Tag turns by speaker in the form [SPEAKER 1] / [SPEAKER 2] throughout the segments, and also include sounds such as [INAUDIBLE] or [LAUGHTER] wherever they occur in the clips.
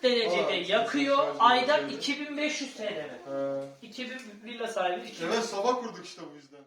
[SPEAKER 1] 40 derecede
[SPEAKER 2] Aa,
[SPEAKER 1] yakıyor. Ayda
[SPEAKER 2] şöyle.
[SPEAKER 1] 2500 TL mi?
[SPEAKER 2] Ha.
[SPEAKER 1] 2000 villa sahibi 2000.
[SPEAKER 2] Evet sabah kurduk işte bu yüzden.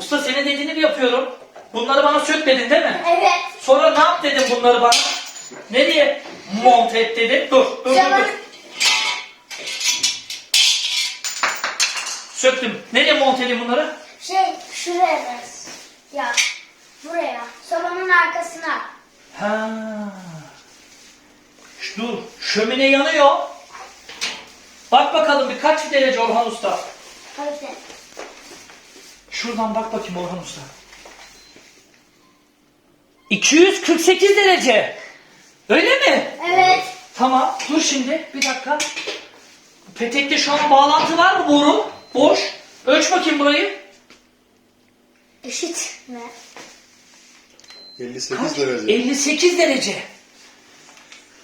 [SPEAKER 1] Usta senin dediğini yapıyorum? Bunları bana sök dedin değil mi?
[SPEAKER 3] Evet.
[SPEAKER 1] Sonra ne yap dedin bunları bana? Nereye monte et dedin? Dur, dur, dur, dur. Söktüm. Nereye monte edeyim bunları?
[SPEAKER 3] şey şuraya bas. Ya buraya. Salonun arkasına.
[SPEAKER 1] Ha. Ş- Dur. Şömine yanıyor. Bak bakalım bir kaç derece Orhan Usta?
[SPEAKER 3] Hadi.
[SPEAKER 1] Şuradan bak bakayım Orhan Usta. 248 derece. Öyle mi?
[SPEAKER 3] Evet.
[SPEAKER 1] Tamam. Dur şimdi. Bir dakika. Petekte şu an bağlantı var mı boru? Boş. Ölç bakayım burayı.
[SPEAKER 3] Eşit mi?
[SPEAKER 2] 58 derece.
[SPEAKER 1] 58 derece.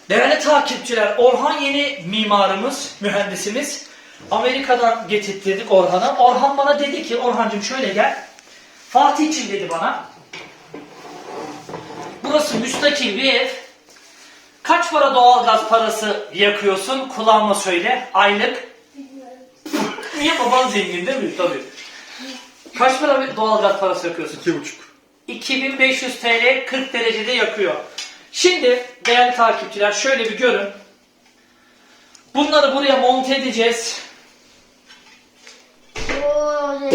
[SPEAKER 1] Değerli takipçiler, Orhan yeni mimarımız, mühendisimiz. Amerika'dan getirttirdik Orhan'ı. Orhan bana dedi ki, Orhancığım şöyle gel. Fatih için dedi bana. Burası müstakil bir ev. Kaç para doğalgaz parası yakıyorsun? Kulağıma söyle. Aylık. Niye baban zengin değil mi? Tabii. Kaç para doğalgaz parası yakıyorsun?
[SPEAKER 2] 2,5.
[SPEAKER 1] 2500 TL 40 derecede yakıyor. Şimdi değerli takipçiler şöyle bir görün. Bunları buraya monte edeceğiz.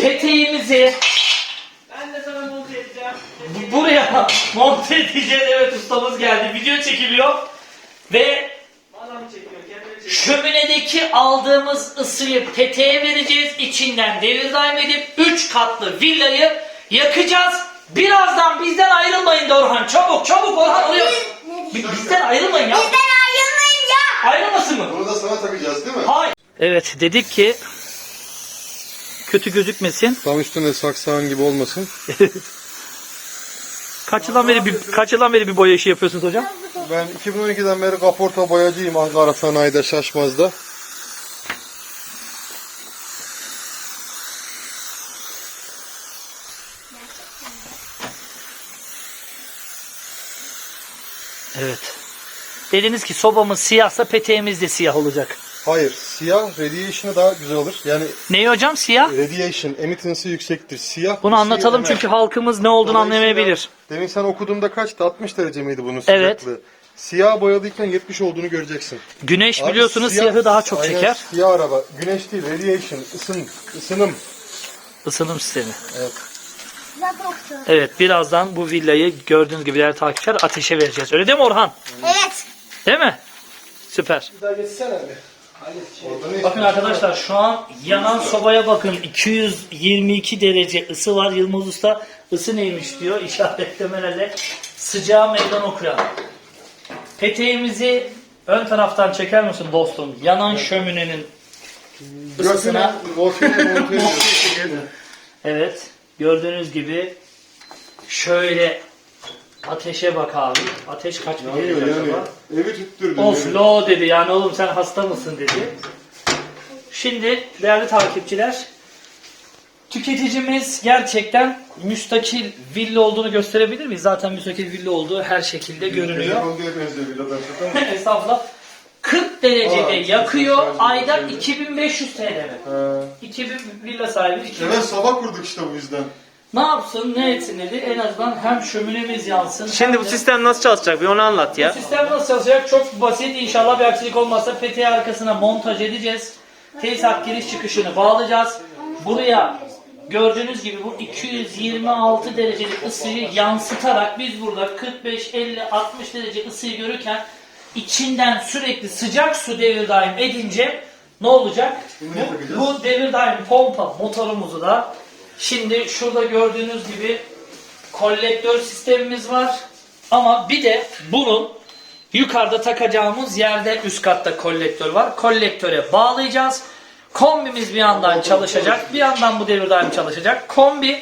[SPEAKER 1] Peteğimizi ben de sana monte edeceğim. Bu- Buraya monte edeceğiz. Evet ustamız geldi. Video çekiliyor. Ve şöminedeki aldığımız ısıyı peteğe vereceğiz. İçinden devir daim edip 3 katlı villayı yakacağız. Birazdan bizden ayrılmayın Orhan. Çabuk çabuk Orhan Bi- Bizden ayrılmayın ya.
[SPEAKER 3] Bizden
[SPEAKER 1] Ayrılmasın mı?
[SPEAKER 2] Bunu da sana takacağız değil mi?
[SPEAKER 1] Hayır. Evet dedik ki kötü gözükmesin.
[SPEAKER 2] Tam üstünde saksağın gibi olmasın.
[SPEAKER 1] Kaç yıldan beri bir kaç yıldan beri bir boya işi yapıyorsunuz hocam?
[SPEAKER 2] Ben 2012'den beri kaporta boyacıyım Ankara Sanayi'de Şaşmaz'da.
[SPEAKER 1] Evet. Dediniz ki sobamız siyahsa peteğimiz de siyah olacak.
[SPEAKER 2] Hayır, siyah radiation'ı daha güzel olur. Yani
[SPEAKER 1] Neyi hocam siyah?
[SPEAKER 2] radiation, emittance'ı yüksektir. Siyah
[SPEAKER 1] Bunu
[SPEAKER 2] ısıyı
[SPEAKER 1] anlatalım çünkü halkımız ne olduğunu
[SPEAKER 2] Dolayısıyla
[SPEAKER 1] anlamayabilir.
[SPEAKER 2] Demin sen okuduğunda kaçtı? 60 derece miydi bunun
[SPEAKER 1] Evet.
[SPEAKER 2] sıcaklığı? Siyah boyalıyken 70 olduğunu göreceksin.
[SPEAKER 1] Güneş
[SPEAKER 2] Abi
[SPEAKER 1] biliyorsunuz
[SPEAKER 2] siyah-
[SPEAKER 1] siyahı daha çok
[SPEAKER 2] Aynen,
[SPEAKER 1] çeker.
[SPEAKER 2] Siyah araba. Güneş değil, radiation, ısın, ısınım.
[SPEAKER 1] Isınım sistemi.
[SPEAKER 2] Evet.
[SPEAKER 1] Evet birazdan bu villayı gördüğünüz gibi değerli takipçiler ateşe vereceğiz. Öyle değil mi Orhan?
[SPEAKER 3] Evet.
[SPEAKER 1] Değil mi? Süper.
[SPEAKER 2] Bir daha geçsene abi. Orada ne
[SPEAKER 1] Bakın arkadaşlar şu an yanan sobaya bakın 222 derece ısı var. Yılmaz Usta ısı neymiş diyor işaretlemelerle sıcağı meydan okuyor. Peteğimizi ön taraftan çeker misin dostum? Yanan şöminenin ısısına [LAUGHS] evet gördüğünüz gibi şöyle ateşe bak abi. Ateş kaç
[SPEAKER 2] Yanıyor,
[SPEAKER 1] derece
[SPEAKER 2] yanıyor.
[SPEAKER 1] acaba?
[SPEAKER 2] Evi tüttürdün.
[SPEAKER 1] Of
[SPEAKER 2] evi.
[SPEAKER 1] lo dedi yani oğlum sen hasta mısın dedi. Şimdi değerli takipçiler tüketicimiz gerçekten müstakil villa olduğunu gösterebilir miyiz? Zaten müstakil villa olduğu her şekilde görünüyor.
[SPEAKER 2] Benziyor villadan çok. [LAUGHS]
[SPEAKER 1] Estağfurullah. 40 derecede
[SPEAKER 2] Aa,
[SPEAKER 1] yakıyor.
[SPEAKER 2] sadece
[SPEAKER 1] Ayda
[SPEAKER 2] şöyle.
[SPEAKER 1] 2500 TL mi?
[SPEAKER 2] Ha.
[SPEAKER 1] 2000 villa sahibi 2000.
[SPEAKER 2] Evet sabah kurduk işte bu yüzden.
[SPEAKER 1] Ne yapsın ne etsin dedi. En azından hem şöminemiz yansın.
[SPEAKER 4] Şimdi bu
[SPEAKER 1] de-
[SPEAKER 4] sistem nasıl çalışacak bir onu anlat
[SPEAKER 1] Bu
[SPEAKER 4] ya.
[SPEAKER 1] sistem nasıl çalışacak? Çok basit. İnşallah bir aksilik olmazsa peteği arkasına montaj edeceğiz. Tesisat giriş çıkışını bağlayacağız. Buraya gördüğünüz gibi bu 226 derecelik ısıyı yansıtarak biz burada 45, 50, 60 derece ısıyı görürken içinden sürekli sıcak su devir daim edince ne olacak? Bu, bu devir daim pompa motorumuzu da şimdi şurada gördüğünüz gibi kolektör sistemimiz var. Ama bir de bunun yukarıda takacağımız yerde üst katta kolektör var. Kolektöre bağlayacağız. Kombimiz bir yandan çalışacak. Bir yandan bu devir daim çalışacak. Kombi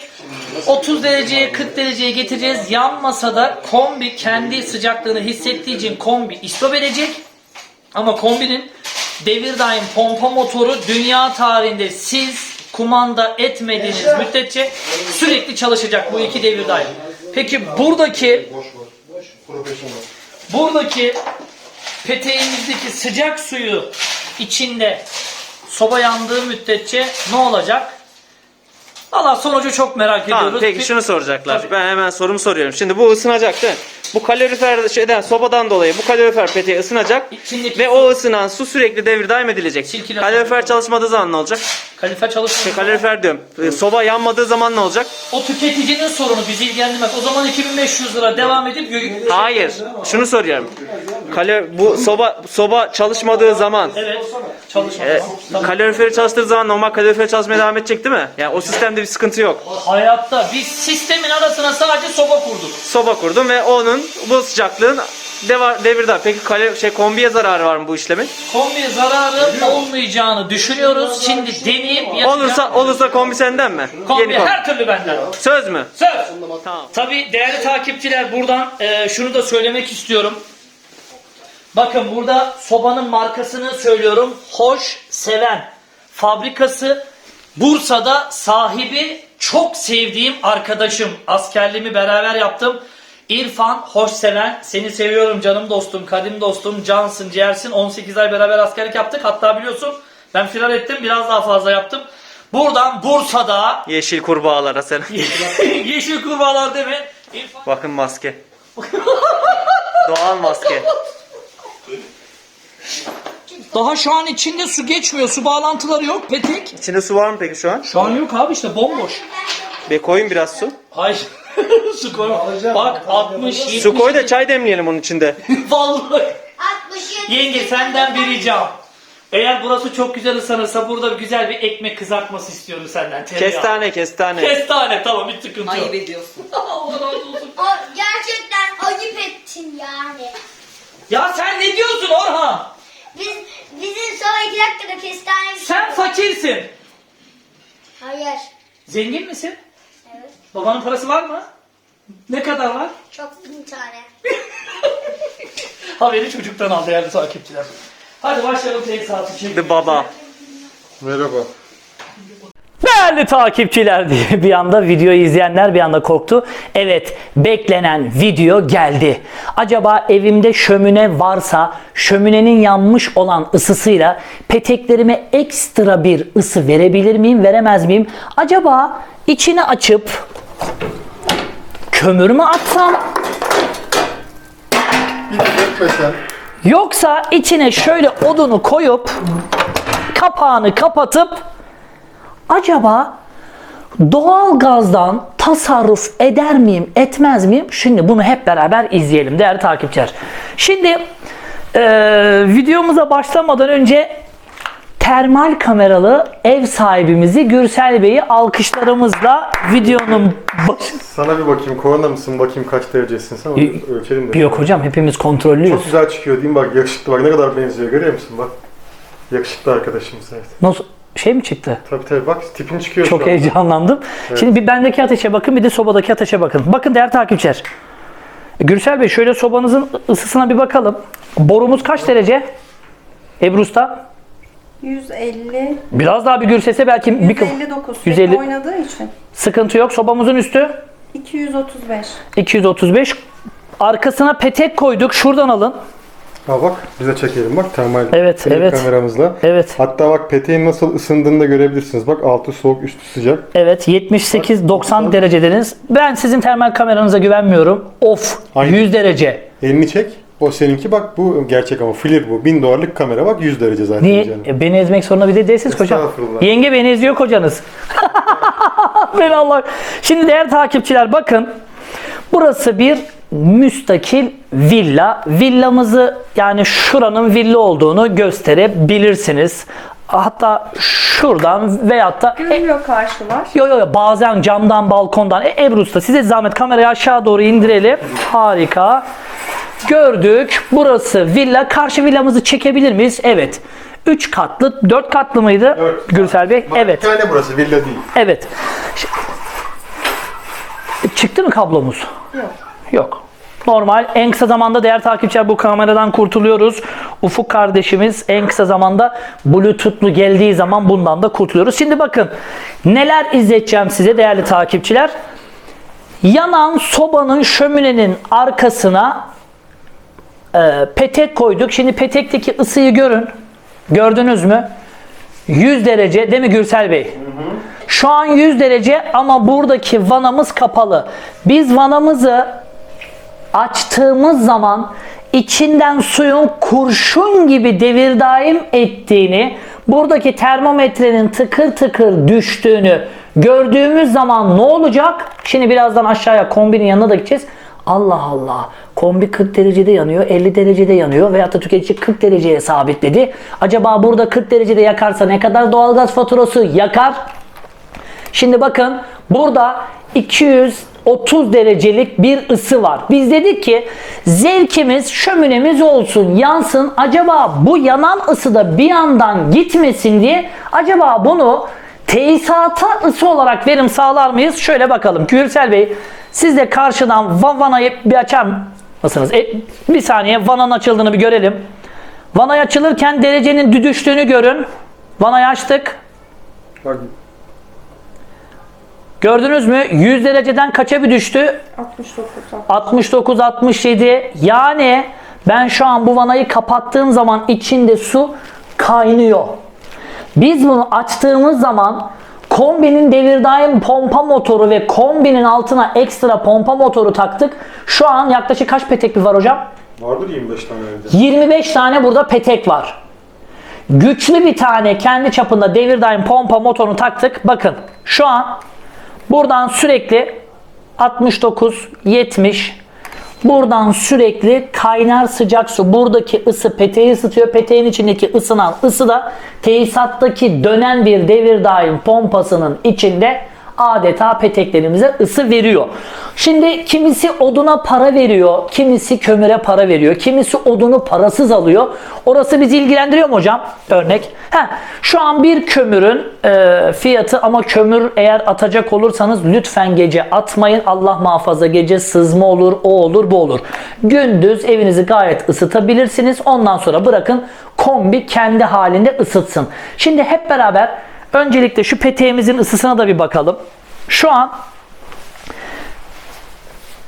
[SPEAKER 1] 30 dereceye 40 dereceye getireceğiz. Yan masada kombi kendi sıcaklığını hissettiği için kombi istop edecek. Ama kombinin devir daim pompa motoru dünya tarihinde siz kumanda etmediğiniz müddetçe sürekli çalışacak bu iki devir daim. Peki buradaki buradaki peteğimizdeki sıcak suyu içinde soba yandığı müddetçe ne olacak? Valla sonucu çok merak
[SPEAKER 4] Tamam
[SPEAKER 1] ediyoruz.
[SPEAKER 4] peki
[SPEAKER 1] Bir-
[SPEAKER 4] şunu soracaklar.
[SPEAKER 1] Tabii.
[SPEAKER 4] Ben hemen sorumu soruyorum. Şimdi bu ısınacak değil mi? Bu kalorifer şeyden sobadan dolayı bu kalorifer peteği ısınacak
[SPEAKER 1] İçindeki
[SPEAKER 4] ve
[SPEAKER 1] su-
[SPEAKER 4] o ısınan su sürekli devir daim edilecek.
[SPEAKER 1] Silkiler-
[SPEAKER 4] Kalorifer çalışmadığı zaman ne olacak?
[SPEAKER 1] Kalife çalışmıyor.
[SPEAKER 4] Şey, kalorifer diyorum. E, Soba yanmadığı zaman ne olacak?
[SPEAKER 1] O tüketicinin sorunu bizi ilgilendirmez. O zaman 2500 lira devam edip gö-
[SPEAKER 4] Hayır. Şunu soruyorum. Kalo bu soba soba çalışmadığı zaman
[SPEAKER 1] Evet. Çalışmıyor.
[SPEAKER 4] e, kaloriferi çalıştığı zaman normal kalorifer çalışmaya devam edecek değil mi? Yani o sistemde bir sıkıntı yok.
[SPEAKER 1] Hayatta biz sistemin arasına sadece soba kurduk.
[SPEAKER 4] Soba kurdum ve onun bu sıcaklığın deva, devir daim. Peki kale, şey kombiye zararı var mı bu işlemin?
[SPEAKER 1] Kombiye zararı olmayacağını düşünüyoruz. Şimdi deneyip yapacağım.
[SPEAKER 4] Olursa olursa kombi senden mi?
[SPEAKER 1] kombi
[SPEAKER 4] Yeni kombi.
[SPEAKER 1] her türlü benden.
[SPEAKER 4] Söz mü?
[SPEAKER 1] Söz.
[SPEAKER 4] Tamam.
[SPEAKER 1] Tabii değerli takipçiler buradan e, şunu da söylemek istiyorum. Bakın burada sobanın markasını söylüyorum. Hoş Seven. Fabrikası Bursa'da sahibi çok sevdiğim arkadaşım. Askerliğimi beraber yaptım. İrfan Hoşseven. Seni seviyorum canım dostum, kadim dostum, cansın, ciğersin. 18 ay beraber askerlik yaptık. Hatta biliyorsun ben firar ettim. Biraz daha fazla yaptım. Buradan Bursa'da
[SPEAKER 4] Yeşil kurbağalara sen. [LAUGHS]
[SPEAKER 1] yeşil kurbağalar deme. İrfan
[SPEAKER 4] Bakın maske. [LAUGHS] Doğal maske.
[SPEAKER 1] Daha şu an içinde su geçmiyor. Su bağlantıları yok. Petek.
[SPEAKER 4] İçinde su var mı peki şu an?
[SPEAKER 1] Şu an yok abi işte bomboş.
[SPEAKER 4] Bir koyun biraz su.
[SPEAKER 1] Hayır. [LAUGHS] su koy. Bak 60 70.
[SPEAKER 4] Su koy da çay demleyelim onun içinde. [LAUGHS]
[SPEAKER 1] Vallahi.
[SPEAKER 3] 67.
[SPEAKER 1] Yenge senden bir ricam. Eğer burası çok güzel ısınırsa burada güzel bir ekmek kızartması istiyorum senden. Tereyağı.
[SPEAKER 4] Kestane kestane.
[SPEAKER 1] Kestane tamam hiç sıkıntı yok.
[SPEAKER 5] Ayıp ediyorsun. [LAUGHS]
[SPEAKER 1] Allah razı olsun.
[SPEAKER 3] O gerçekten ayıp ettin yani.
[SPEAKER 1] Ya sen ne diyorsun Orhan?
[SPEAKER 3] Biz bizim sonra iki dakikada kestane
[SPEAKER 1] Sen fakirsin.
[SPEAKER 3] Hayır.
[SPEAKER 1] Zengin misin? Babanın parası var mı? Ne kadar var?
[SPEAKER 3] Çok bin tane. [LAUGHS]
[SPEAKER 1] Haberi çocuktan al değerli takipçiler. Hadi başlayalım tesisatı çekmeye.
[SPEAKER 4] The baba.
[SPEAKER 2] Merhaba.
[SPEAKER 1] Değerli takipçiler diye [LAUGHS] bir anda videoyu izleyenler bir anda korktu. Evet beklenen video geldi. Acaba evimde şömine varsa şöminenin yanmış olan ısısıyla peteklerime ekstra bir ısı verebilir miyim veremez miyim? Acaba içini açıp kömür mü atsam
[SPEAKER 2] Bir de dökmesen.
[SPEAKER 1] Yoksa içine şöyle odunu koyup kapağını kapatıp acaba doğal gazdan tasarruf eder miyim, etmez miyim? Şimdi bunu hep beraber izleyelim değerli takipçiler. Şimdi eee, videomuza başlamadan önce termal kameralı ev sahibimizi Gürsel Bey'i alkışlarımızla videonun başı...
[SPEAKER 2] Sana bir bakayım korona mısın bakayım kaç derecesin sen onu
[SPEAKER 1] Y-
[SPEAKER 2] ölçelim de.
[SPEAKER 1] Yok hocam hepimiz kontrollüyüz.
[SPEAKER 2] Çok güzel çıkıyor değil mi bak yakışıklı bak ne kadar benziyor görüyor musun bak. Yakışıklı arkadaşımız evet.
[SPEAKER 1] Nasıl şey mi çıktı?
[SPEAKER 2] Tabii tabii bak tipin çıkıyor
[SPEAKER 1] Çok
[SPEAKER 2] şu an.
[SPEAKER 1] heyecanlandım. Şimdi bir bendeki ateşe bakın bir de sobadaki ateşe bakın. Bakın değerli takipçiler. Gürsel Bey şöyle sobanızın ısısına bir bakalım. Borumuz kaç derece? Ebru Usta.
[SPEAKER 5] 150,
[SPEAKER 1] Biraz daha bir gürsese belki bir kıl-
[SPEAKER 5] 159
[SPEAKER 1] 150
[SPEAKER 5] sürekli oynadığı için.
[SPEAKER 1] sıkıntı yok. Sobamızın üstü
[SPEAKER 5] 235.
[SPEAKER 1] 235. Arkasına petek koyduk. Şuradan alın.
[SPEAKER 2] Ha bak bize çekelim bak termal
[SPEAKER 1] Evet, evet.
[SPEAKER 2] kameramızla.
[SPEAKER 1] Evet.
[SPEAKER 2] Hatta bak peteğin nasıl ısındığını da görebilirsiniz. Bak altı soğuk üstü sıcak.
[SPEAKER 1] Evet 78-90 derecedeniz. Ben sizin termal kameranıza güvenmiyorum. Of
[SPEAKER 2] Aynen.
[SPEAKER 1] 100 derece.
[SPEAKER 2] Elini çek. O seninki bak bu gerçek ama FLIR bu. 1000 dolarlık kamera bak 100 derece zaten
[SPEAKER 1] Niye?
[SPEAKER 2] canım.
[SPEAKER 1] E, beni ezmek zorunda bir de değilsiniz kocam. Yenge beni eziyor kocanız. [LAUGHS] ben Allah. Şimdi değerli takipçiler bakın. Burası bir müstakil villa. Villamızı yani şuranın villa olduğunu gösterebilirsiniz. Hatta şuradan veyahut da e,
[SPEAKER 5] Görülüyor karşılar.
[SPEAKER 1] Yo yo yo bazen camdan balkondan. E, Ebru Usta size zahmet kamerayı aşağı doğru indirelim. Harika. Gördük. Burası villa. Karşı villamızı çekebilir miyiz? Evet. 3 katlı, 4 katlı mıydı?
[SPEAKER 2] Dört.
[SPEAKER 1] Gürsel Bey. Evet.
[SPEAKER 2] Tane burası villa değil.
[SPEAKER 1] Evet. Çıktı mı kablomuz?
[SPEAKER 5] Yok.
[SPEAKER 1] Yok. Normal. En kısa zamanda değer takipçiler bu kameradan kurtuluyoruz. Ufuk kardeşimiz en kısa zamanda Bluetooth'lu geldiği zaman bundan da kurtuluyoruz. Şimdi bakın neler izleteceğim size değerli takipçiler. Yanan sobanın şöminenin arkasına e, petek koyduk. Şimdi petekteki ısıyı görün. Gördünüz mü? 100 derece değil mi Gürsel Bey? Şu an 100 derece ama buradaki vanamız kapalı. Biz vanamızı açtığımız zaman içinden suyun kurşun gibi devir daim ettiğini, buradaki termometrenin tıkır tıkır düştüğünü gördüğümüz zaman ne olacak? Şimdi birazdan aşağıya kombinin yanına da gideceğiz. Allah Allah. Kombi 40 derecede yanıyor, 50 derecede yanıyor veyahut da tüketici 40 dereceye sabitledi. Acaba burada 40 derecede yakarsa ne kadar doğalgaz faturası yakar? Şimdi bakın burada 230 derecelik bir ısı var. Biz dedik ki zevkimiz şöminemiz olsun yansın. Acaba bu yanan ısı da bir yandan gitmesin diye acaba bunu tesisata ısı olarak verim sağlar mıyız? Şöyle bakalım. Gürsel Bey siz de karşıdan va- vanayı bir açar mısınız? E, bir saniye vananın açıldığını bir görelim. Vanayı açılırken derecenin düdüştüğünü görün. Vanayı açtık. Gördünüz mü? 100 dereceden kaça bir düştü?
[SPEAKER 5] 69.
[SPEAKER 1] 69-67. Yani ben şu an bu vanayı kapattığım zaman içinde su kaynıyor. Biz bunu açtığımız zaman kombinin devir daim pompa motoru ve kombinin altına ekstra pompa motoru taktık. Şu an yaklaşık kaç petekli var hocam?
[SPEAKER 2] Vardır 25 tane evde.
[SPEAKER 1] 25 tane burada petek var. Güçlü bir tane kendi çapında devir daim pompa motorunu taktık. Bakın şu an buradan sürekli 69, 70 buradan sürekli kaynar sıcak su buradaki ısı peteği ısıtıyor. Peteğin içindeki ısınan ısı da tesisattaki dönen bir devir daim pompasının içinde adeta peteklerimize ısı veriyor. Şimdi kimisi oduna para veriyor, kimisi kömüre para veriyor, kimisi odunu parasız alıyor. Orası bizi ilgilendiriyor mu hocam? Örnek. Heh, şu an bir kömürün e, fiyatı ama kömür eğer atacak olursanız lütfen gece atmayın. Allah muhafaza gece sızma olur, o olur, bu olur. Gündüz evinizi gayet ısıtabilirsiniz. Ondan sonra bırakın kombi kendi halinde ısıtsın. Şimdi hep beraber Öncelikle şu peteğimizin ısısına da bir bakalım. Şu an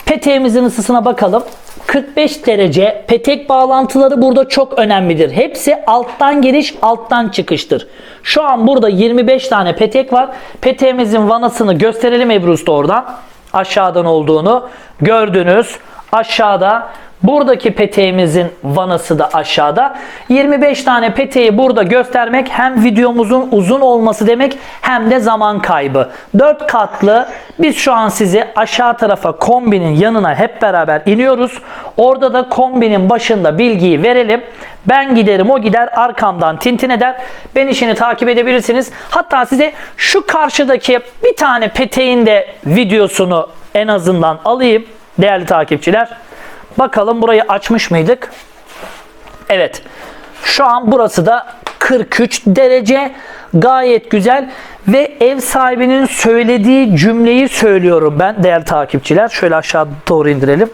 [SPEAKER 1] peteğimizin ısısına bakalım. 45 derece petek bağlantıları burada çok önemlidir. Hepsi alttan giriş alttan çıkıştır. Şu an burada 25 tane petek var. Peteğimizin vanasını gösterelim Ebru Usta oradan. Aşağıdan olduğunu gördünüz. Aşağıda Buradaki peteğimizin vanası da aşağıda. 25 tane peteği burada göstermek hem videomuzun uzun olması demek hem de zaman kaybı. 4 katlı biz şu an sizi aşağı tarafa kombinin yanına hep beraber iniyoruz. Orada da kombinin başında bilgiyi verelim. Ben giderim o gider arkamdan tintin eder. Ben işini takip edebilirsiniz. Hatta size şu karşıdaki bir tane peteğin de videosunu en azından alayım değerli takipçiler. Bakalım burayı açmış mıydık? Evet. Şu an burası da 43 derece. Gayet güzel. Ve ev sahibinin söylediği cümleyi söylüyorum ben değerli takipçiler. Şöyle aşağı doğru indirelim.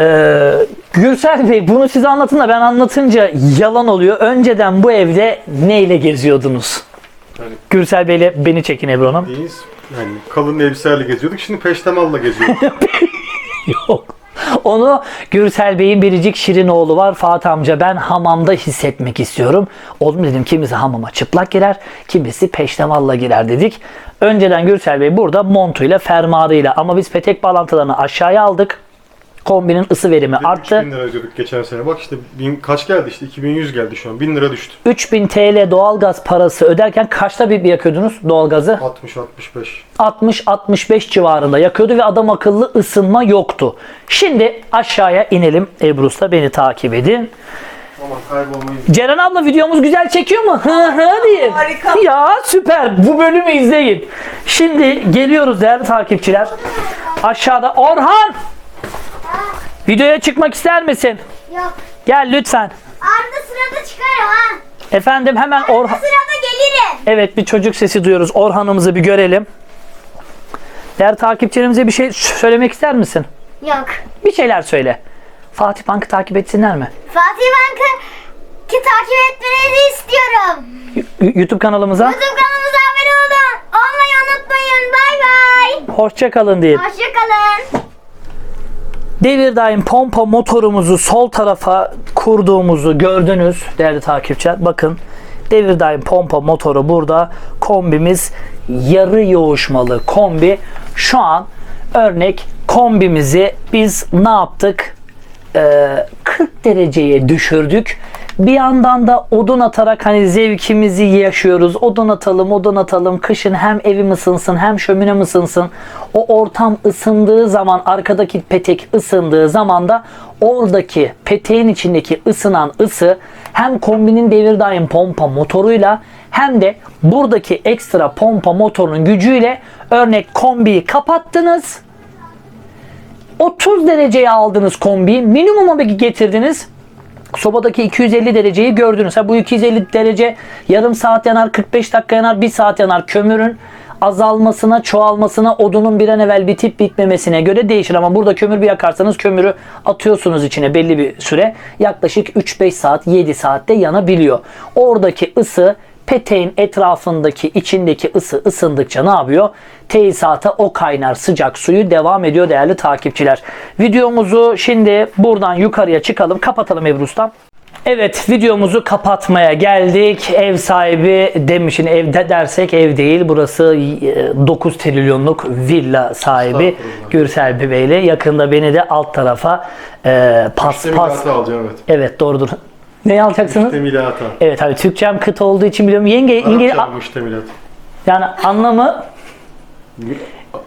[SPEAKER 1] Ee, Gürsel Bey bunu size anlatın da ben anlatınca yalan oluyor. Önceden bu evde neyle geziyordunuz?
[SPEAKER 2] Yani-
[SPEAKER 1] Gürsel Bey'le beni çekin Ebru Hanım.
[SPEAKER 2] Biz yani kalın elbiselerle geziyorduk. Şimdi peştemalla geziyoruz. [LAUGHS] [LAUGHS]
[SPEAKER 1] Yok. Onu Gürsel Bey'in biricik şirin oğlu var Fatih amca ben hamamda hissetmek istiyorum. Oğlum dedim kimisi hamama çıplak girer, kimisi peştemalla girer dedik. Önceden Gürsel Bey burada montuyla, fermuarıyla ama biz petek bağlantılarını aşağıya aldık. Kombinin ısı verimi arttı.
[SPEAKER 2] 3000 lira ödüyorduk geçen sene. Bak işte bin, kaç geldi işte 2100 geldi şu an. 1000 lira düştü.
[SPEAKER 1] 3000 TL doğalgaz parası öderken kaçta bir yakıyordunuz doğalgazı?
[SPEAKER 2] 60 65.
[SPEAKER 1] 60-65 civarında yakıyordu ve adam akıllı ısınma yoktu. Şimdi aşağıya inelim. Ebrus'la beni takip edin.
[SPEAKER 2] Aman kaybolmayın.
[SPEAKER 1] Ceren abla videomuz güzel çekiyor mu? Hı hı diye.
[SPEAKER 5] Harika.
[SPEAKER 1] Ya süper. Bu bölümü izleyin. Şimdi geliyoruz değerli takipçiler. Aşağıda Orhan. Videoya çıkmak ister misin?
[SPEAKER 3] Yok.
[SPEAKER 1] Gel lütfen.
[SPEAKER 3] Arda sırada çıkarım ha.
[SPEAKER 1] Efendim hemen Orhan.
[SPEAKER 3] sırada gelirim.
[SPEAKER 1] Evet bir çocuk sesi duyuyoruz. Orhan'ımızı bir görelim. Değerli takipçilerimize bir şey söylemek ister misin?
[SPEAKER 3] Yok.
[SPEAKER 1] Bir şeyler söyle. Fatih Bank'ı takip etsinler mi?
[SPEAKER 3] Fatih Bank'ı ki takip etmenizi istiyorum.
[SPEAKER 1] Y- YouTube kanalımıza
[SPEAKER 3] YouTube kanalımıza abone olun. Olmayı unutmayın. Bay bay.
[SPEAKER 1] hoşça kalın diyelim.
[SPEAKER 3] Hoşçakalın.
[SPEAKER 1] Devir daim pompa motorumuzu sol tarafa kurduğumuzu gördünüz değerli takipçiler. Bakın devir daim pompa motoru burada. Kombimiz yarı yoğuşmalı kombi. Şu an örnek kombimizi biz ne yaptık? Ee, 40 dereceye düşürdük. Bir yandan da odun atarak hani zevkimizi yaşıyoruz. Odun atalım, odun atalım. Kışın hem evim ısınsın hem şöminem ısınsın. O ortam ısındığı zaman arkadaki petek ısındığı zaman da oradaki peteğin içindeki ısınan ısı hem kombinin devir daim pompa motoruyla hem de buradaki ekstra pompa motorunun gücüyle örnek kombiyi kapattınız. 30 dereceye aldınız kombiyi. Minimuma getirdiniz. Sobadaki 250 dereceyi gördünüz. Ha, bu 250 derece yarım saat yanar, 45 dakika yanar, 1 saat yanar. Kömürün azalmasına, çoğalmasına, odunun bir an evvel bitip bitmemesine göre değişir. Ama burada kömür bir yakarsanız kömürü atıyorsunuz içine belli bir süre. Yaklaşık 3-5 saat, 7 saatte yanabiliyor. Oradaki ısı peteğin etrafındaki içindeki ısı ısındıkça ne yapıyor? Tesisata o kaynar sıcak suyu devam ediyor değerli takipçiler. Videomuzu şimdi buradan yukarıya çıkalım. Kapatalım Ebru Ustam. Evet videomuzu kapatmaya geldik. Ev sahibi demişin evde dersek ev değil. Burası e, 9 trilyonluk villa sahibi. Gürsel Bey ile yakında beni de alt tarafa e, pas pas.
[SPEAKER 2] Alacağım evet.
[SPEAKER 1] Evet doğrudur. Ne alacaksınız?
[SPEAKER 2] Temilata.
[SPEAKER 1] Evet abi Türkçem kıt olduğu için biliyorum. Yenge İngiliz
[SPEAKER 2] Arapça müştemilat.
[SPEAKER 1] yani anlamı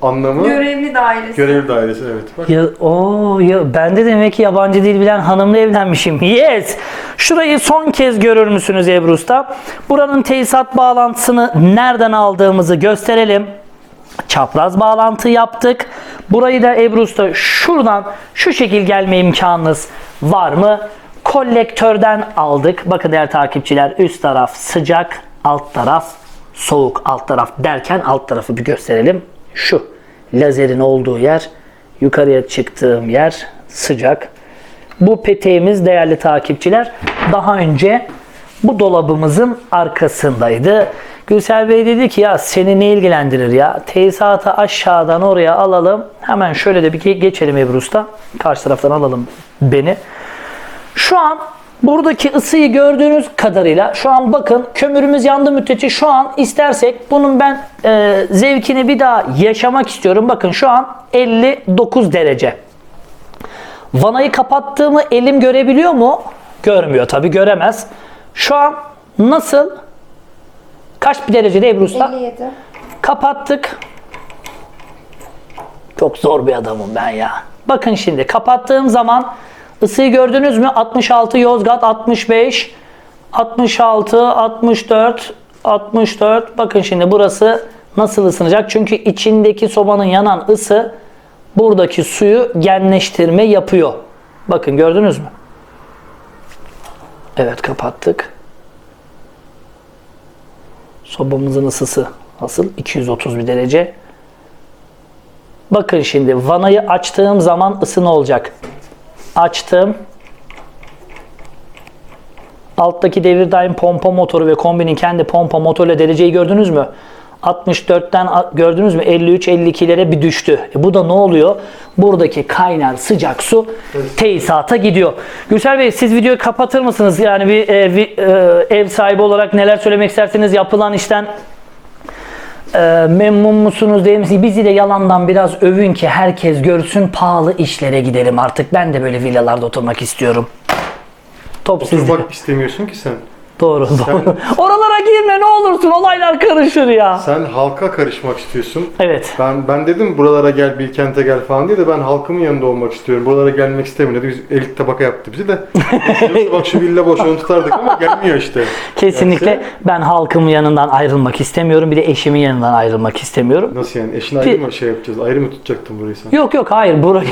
[SPEAKER 2] Anlamı
[SPEAKER 5] Görevli dairesi.
[SPEAKER 2] görev dairesi evet. Bak
[SPEAKER 1] ya, o ya ben de demek ki yabancı dil bilen hanımla evlenmişim. Yes. Şurayı son kez görür müsünüz Ebru Usta? Buranın tesisat bağlantısını nereden aldığımızı gösterelim. Çapraz bağlantı yaptık. Burayı da Ebru Usta şuradan şu şekil gelme imkanınız var mı? Kolektörden aldık. Bakın değerli takipçiler üst taraf sıcak, alt taraf soğuk. Alt taraf derken alt tarafı bir gösterelim. Şu lazerin olduğu yer, yukarıya çıktığım yer sıcak. Bu peteğimiz değerli takipçiler daha önce bu dolabımızın arkasındaydı. Gülsel Bey dedi ki ya seni ne ilgilendirir ya? Tesisatı aşağıdan oraya alalım. Hemen şöyle de bir ge- geçelim Ebru Usta. Karşı taraftan alalım beni. Şu an buradaki ısıyı gördüğünüz kadarıyla şu an bakın kömürümüz yandı müddetçe şu an istersek bunun ben e, zevkini bir daha yaşamak istiyorum. Bakın şu an 59 derece. Vanayı kapattığımı elim görebiliyor mu? Görmüyor tabi göremez. Şu an nasıl? Kaç bir derecede Ebru Usta?
[SPEAKER 5] 57.
[SPEAKER 1] Kapattık. Çok zor bir adamım ben ya. Bakın şimdi kapattığım zaman ısıyı gördünüz mü? 66 Yozgat 65 66 64 64 bakın şimdi burası nasıl ısınacak? Çünkü içindeki sobanın yanan ısı buradaki suyu genleştirme yapıyor. Bakın gördünüz mü? Evet kapattık. Sobamızın ısısı nasıl? 231 derece. Bakın şimdi vanayı açtığım zaman ısı ne olacak? Açtım. Alttaki devir daim pompa motoru ve kombinin kendi pompa motoruyla dereceyi gördünüz mü? 64'ten a- gördünüz mü 53-52'lere bir düştü. E bu da ne oluyor? Buradaki kaynar sıcak su tesisata gidiyor. Gülsel Bey siz videoyu kapatır mısınız? Yani bir e, e, ev sahibi olarak neler söylemek isterseniz yapılan işten e, memnun musunuz değil misiniz? Bizi de yalandan biraz övün ki herkes görsün pahalı işlere gidelim artık. Ben de böyle villalarda oturmak istiyorum. Top sizde.
[SPEAKER 2] oturmak istemiyorsun ki sen.
[SPEAKER 1] Doğru. doğru. Oralara girme ne olursun olaylar karışır ya.
[SPEAKER 2] Sen halka karışmak istiyorsun.
[SPEAKER 1] Evet.
[SPEAKER 2] Ben ben dedim buralara gel Bilkent'e gel falan diye de ben halkımın yanında olmak istiyorum. Buralara gelmek istemiyor dedi. Biz elit tabaka yaptı bizi de. Bak şu villa boş onu tutardık ama gelmiyor işte.
[SPEAKER 1] Kesinlikle
[SPEAKER 2] Gelse-
[SPEAKER 1] ben halkımın yanından ayrılmak istemiyorum. Bir de eşimin yanından ayrılmak istemiyorum.
[SPEAKER 2] Nasıl yani? Eşin ayrı mı şey yapacağız? Ayrı mı tutacaktın burayı sen?
[SPEAKER 1] Yok yok hayır. Burayı...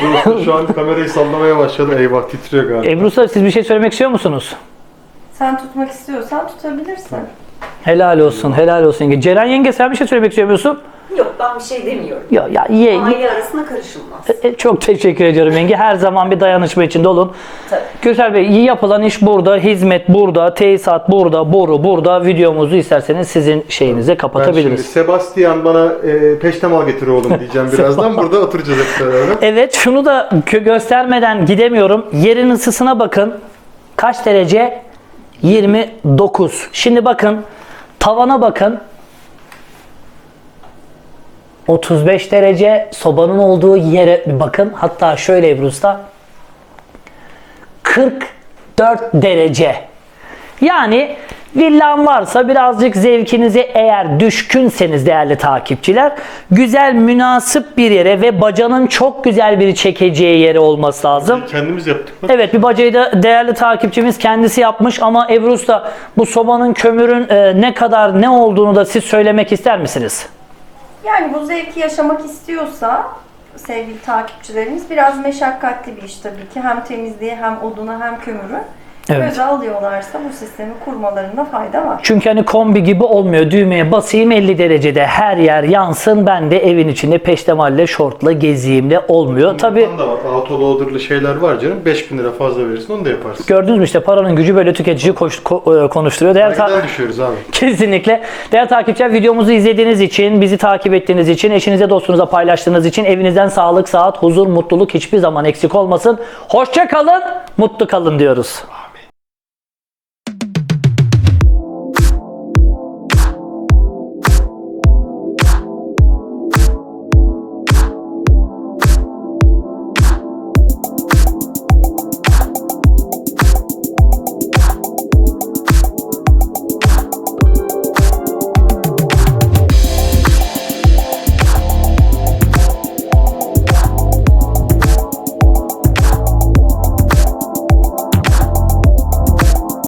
[SPEAKER 2] Şu an kamerayı sallamaya başladı. Eyvah titriyor galiba.
[SPEAKER 1] Ebru siz bir şey söylemek istiyor musunuz?
[SPEAKER 5] Sen tutmak istiyorsan tutabilirsin.
[SPEAKER 1] Helal olsun, helal olsun yenge. Ceren yenge sen bir şey söylemek istiyor musun?
[SPEAKER 6] Yok ben bir şey demiyorum.
[SPEAKER 1] Ya, ya ye, ye-
[SPEAKER 6] Aile arasında karışılmaz.
[SPEAKER 1] E, Çok teşekkür ediyorum yenge. Her zaman bir dayanışma içinde olun.
[SPEAKER 6] Tabii.
[SPEAKER 1] Gürsel Bey iyi yapılan iş burada, hizmet burada, tesisat burada, boru burada. Videomuzu isterseniz sizin şeyinize
[SPEAKER 2] Ben şimdi
[SPEAKER 1] kapatabiliriz.
[SPEAKER 2] Sebastian bana e, peştemal getir oğlum diyeceğim [LAUGHS] birazdan. Burada oturacağız hep beraber.
[SPEAKER 1] Evet şunu da gö- göstermeden gidemiyorum. Yerin ısısına bakın. Kaç derece? 29. Şimdi bakın tavana bakın. 35 derece sobanın olduğu yere bir bakın. Hatta şöyle Ebru Usta. 44 derece. Yani villan varsa birazcık zevkinize eğer düşkünseniz değerli takipçiler güzel münasip bir yere ve bacanın çok güzel bir çekeceği yere olması lazım.
[SPEAKER 2] Kendimiz yaptık mı?
[SPEAKER 1] Evet bir bacayı da değerli takipçimiz kendisi yapmış ama Ebru Usta bu sobanın kömürün e, ne kadar ne olduğunu da siz söylemek ister misiniz?
[SPEAKER 5] Yani bu zevki yaşamak istiyorsa sevgili takipçilerimiz biraz meşakkatli bir iş tabii ki. Hem temizliği hem odunu hem kömürü.
[SPEAKER 1] Evet.
[SPEAKER 5] Göze alıyorlarsa bu sistemi kurmalarında fayda var.
[SPEAKER 1] Çünkü hani kombi gibi olmuyor. Düğmeye basayım 50 derecede her yer yansın. Ben de evin içinde peştemalle, şortla, geziğimle olmuyor. Tabii
[SPEAKER 2] Yapan da var. Autoloader'lı şeyler var canım. 5000 lira fazla verirsin onu da yaparsın.
[SPEAKER 1] gördünüz mü işte paranın gücü böyle tüketiciyi koş- ko- e, konuşturuyor. Değerli ta-
[SPEAKER 2] Vergiden düşüyoruz abi. [LAUGHS]
[SPEAKER 1] Kesinlikle. Değerli takipçiler videomuzu izlediğiniz için, bizi takip ettiğiniz için, eşinize dostunuza paylaştığınız için evinizden sağlık, saat, huzur, mutluluk hiçbir zaman eksik olmasın. Hoşça kalın, mutlu kalın diyoruz.